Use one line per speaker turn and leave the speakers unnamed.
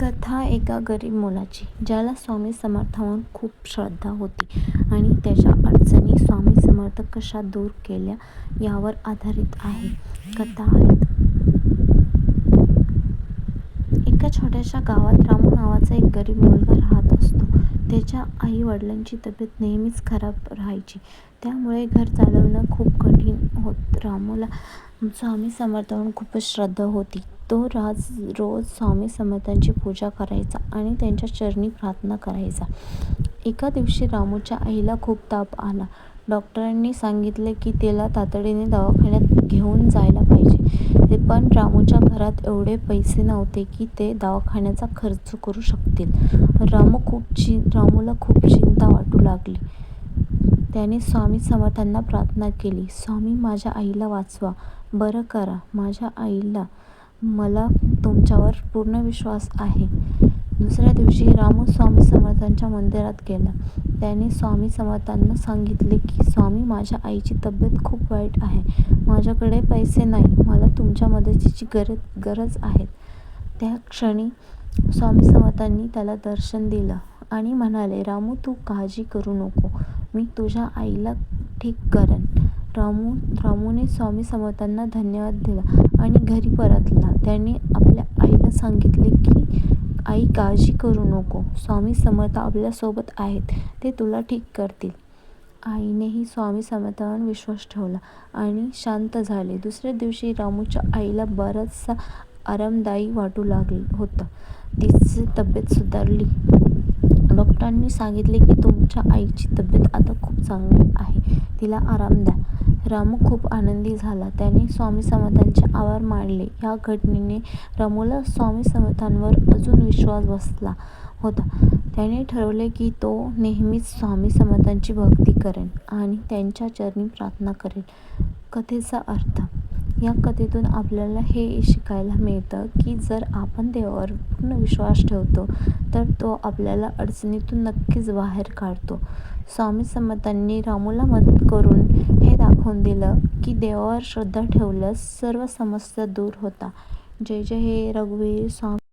कथा एका गरीब मुलाची ज्याला स्वामी समर्थांवर खूप श्रद्धा होती आणि त्याच्या अडचणी स्वामी समर्थ कशा दूर केल्या यावर आधारित आहे. कथा आहेत. एका छोट्याशा गावात रामू नावाचा एक गरीब मुलगा राहत असतो. त्याच्या आई वडिलांची तब्येत नेहमीच खराब राहायची. त्यामुळे घर चालवणं खूप कठीण होत. रामूला स्वामी समर्थांवर खूपच श्रद्धा होती. तो राज रोज स्वामी समर्थांची पूजा करायचा आणि त्यांच्या चरणी प्रार्थना करायचा. एका दिवशी रामूच्या आईला खूप ताप आला. डॉक्टरांनी सांगितले की तिला तातडीने दवाखान्यात घेऊन जायला पाहिजे. पण रामूच्या घरात एवढे पैसे नव्हते की ते दवाखान्याचा खर्च करू शकतील. रामू खूप चि रामूला खूप चिंता वाटू लागली. त्याने स्वामी समर्थांना प्रार्थना केली, स्वामी माझ्या आईला वाचवा, बरं करा माझ्या आईला. मला तुमच्यावर पूर्ण विश्वास आहे. दुसऱ्या दिवशी रामू स्वामी समर्थांच्या मंदिरात गेला. त्याने स्वामी समर्थांना सांगितले की स्वामी माझ्या आईची तब्येत खूप वाईट आहे. माझ्याकडे पैसे नाही. मला तुमच्या मदतीची गरज गरज आहे. त्या क्षणी स्वामी समर्थांनी त्याला दर्शन दिलं आणि म्हणाले, रामू तू काळजी करू नको. मी तुझ्या आईला ठीक करेन. रामू रामूने स्वामी समर्थांना धन्यवाद दिला आणि घरी परतला. त्याने आपल्या आईला सांगितले की आई काळजी करू नको. स्वामी समर्थ आपल्यासोबत आहेत. ते तुला ठीक करतील. आईनेही स्वामी समर्थांवर विश्वास ठेवला आणि शांत झाले दुसऱ्या दिवशी रामूच्या आईला बराचसा आरामदायी वाटू लागलं होतं. तिची तब्येत सुधारली. डॉक्टरांनी सांगितले की तुमच्या आईची तब्येत आता खूप चांगली आहे. तिला आराम द्या. रामू खूप आनंदी झाला. त्याने स्वामी समर्थांचे आभार मानले. या घटनेने रामूला स्वामी समर्थांवर अजून विश्वास बसला होता. त्याने ठरवले की तो नेहमीच स्वामी समर्थांची भक्ती करेल आणि त्यांच्या चरणी प्रार्थना करेल. कथेचा अर्थ या कथेतून आपल्याला हे शिकायला मिळतं की जर आपण देवावर पूर्ण विश्वास ठेवतो तर तो आपल्याला अडचणीतून नक्कीच बाहेर काढतो. स्वामी समर्थांनी रामूला मदत करून हे दाखवून दिलं की देवावर श्रद्धा ठेवल्यास सर्व समस्या दूर होता. जय जय हे रघुवीर स्वामी